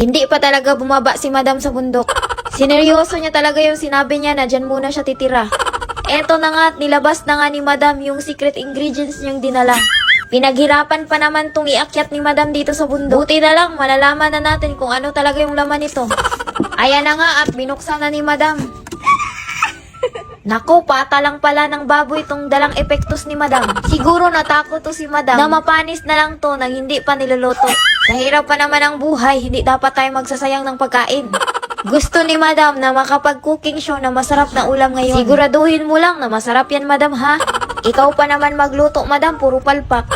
Hindi pa talaga bumaba si madam sa bundok. Sineryoso niya talaga yung sinabi niya na dyan muna siya titira. Eto na nga at nilabas na nga ni madam yung secret ingredients niyang dinala. Pinaghirapan pa naman tong iakyat ni madam dito sa bundok. Buti na lang, malalaman na natin kung ano talaga yung laman nito. Ayan na nga at binuksan na ni madam. Nako, pata lang pala ng baboy itong dalang epektos ni madam. Siguro natakot to si madam na mapanis na lang to nang hindi pa niluluto. Sa hirap pa naman ang buhay, hindi dapat tayo magsasayang ng pagkain. Gusto ni madam na makapag-cooking show na masarap na ulam ngayon. Siguraduhin mo lang na masarap yan madam ha. Ikaw pa naman magluto madam, puro palpak.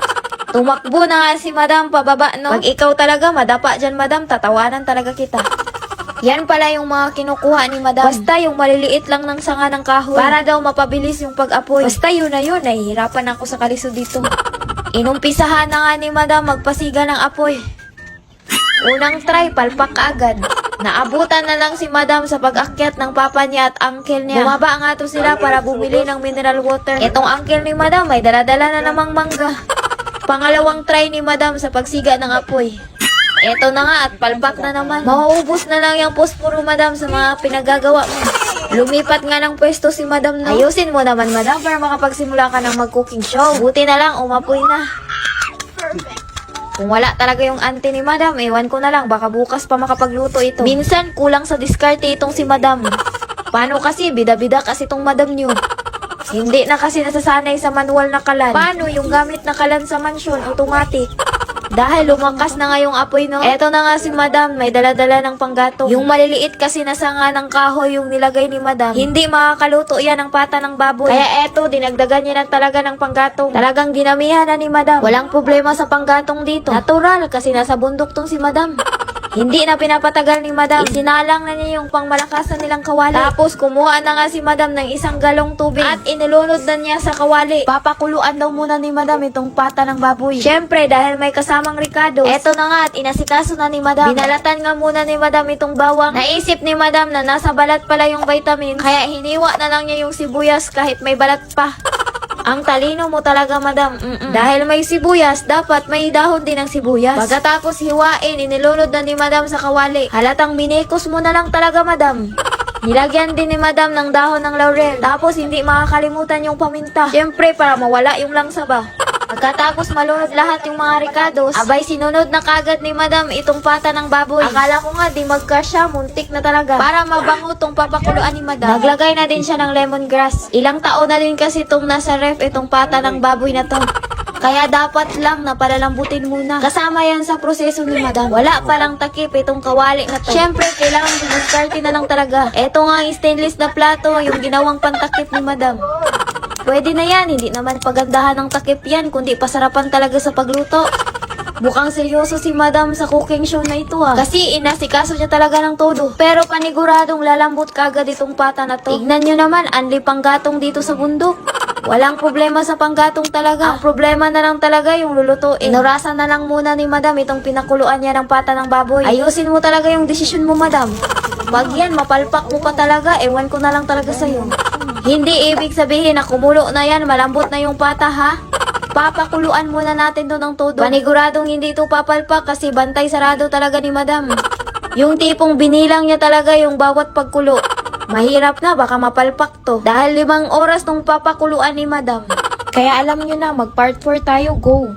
Tumakbo na nga si madam pababa no. Pag ikaw talaga madapa dyan madam, tatawanan talaga kita. Yan pala yung mga kinukuha ni madam. Basta yung maliliit lang ng sanga ng kahoy. Para daw mapabilis yung pag-apoy. Basta yun na yun, nahihirapan ako sa kaliso dito. Inumpisahan na nga ni madam magpasiga ng apoy. Unang try, palpak agad. Naabutan na lang si madam sa pag-akyat ng papa niya at uncle niya. Bumaba nga to sila para bumili ng mineral water. Itong uncle ni madam may daladala na namang mangga. Pangalawang try ni madam sa pagsiga ng apoy. Eto na nga at palpak na naman. Mauubos na lang yung posporo madam sa mga pinagagawa mo. Lumipat nga ng pwesto si madam na. Ayusin mo naman madam para makapagsimula ka ng mag-cooking show. Buti na lang umapoy na. Kung wala talaga yung auntie ni madam, ewan ko na lang, baka bukas pa makapagluto ito. Minsan, kulang sa diskarte itong si madam. Paano kasi, bida-bida kasi itong madam niyo. Hindi na kasi nasasanay sa manual na kalan. Paano yung gamit na kalan sa mansyon, automatic? Dahil lumakas na nga yung apoy, no? Eto na nga si madam, may daladala ng panggatong. Yung maliliit kasi na sanga ng kahoy yung nilagay ni madam. Hindi makakaluto yan ng pata ng baboy. Kaya eto, dinagdagan niya na talaga ng panggatong. Talagang dinamihan na ni madam. Walang problema sa panggatong dito. Natural, kasi nasa bundok tong si madam. Hindi na pinapatagal ni madam. Isinalang na niya yung pangmalakasan nilang kawali. Tapos kumuha na nga si madam ng isang galong tubig at inilunod na niya sa kawali. Papakuluan daw muna ni madam itong pata ng baboy. Syempre dahil may kasamang ricados. Eto na nga at inasikaso na ni madam. Binalatan nga muna ni madam itong bawang. Naisip ni madam na nasa balat pala yung vitamin. Kaya hiniwa na lang niya yung sibuyas kahit may balat pa. Ang talino mo talaga, madam. Mm-mm. Dahil may sibuyas, dapat may dahon din ng sibuyas. Pagkatapos hiwain, inilunod na ni madam sa kawali. Halatang minekos mo na lang talaga, madam. Nilagyan din ni madam ng dahon ng laurel. Tapos hindi makakalimutan yung paminta. Siyempre, para mawala yung langsa ba. Pagkatapos malunod lahat yung mga ricados, abay sinunod na kagad ni madam itong pata ng baboy. Akala ko nga di magkasya, muntik na talaga. Para mabango tong papakuluan ni madam. Naglagay na din siya ng lemongrass. Ilang taon na din kasi itong nasa ref itong pata ng baboy na to. Kaya dapat lang na palalambutin muna. Kasama yan sa proseso ni madam. Wala palang takip itong kawali na to. Siyempre, kailangan dinuskarte na lang talaga. Eto nga yung stainless na plato, yung ginawang pantakip ni madam. Pwede na yan, hindi naman pagandahan ng takip yan, kundi pasarapan talaga sa pagluto. Mukhang seryoso si madam sa cooking show na ito ah. Kasi inasikaso niya talaga ng todo. Pero paniguradong lalambot kagad itong pata na to. Tignan nyo naman, anli panggatong dito sa bundok. Walang problema sa panggatong talaga. Ang problema na lang talaga yung lulutuin. Inurasan na lang muna ni madam itong pinakuluan niya ng pata ng baboy. Ayusin mo talaga yung desisyon mo madam. Pag yan, mapalpak mo pa talaga, ewan ko na lang talaga sa'yo. Hindi ibig sabihin na kumulo na yan, malambot na yung pata ha? Papakuluan muna natin to ng todo. Paniguradong hindi ito papalpak kasi bantay sarado talaga ni madam. Yung tipong binilang niya talaga yung bawat pagkulo. Mahirap na, baka mapalpak to. Dahil limang oras nung papakuluan ni madam. Kaya alam nyo na, mag part 4 tayo, go.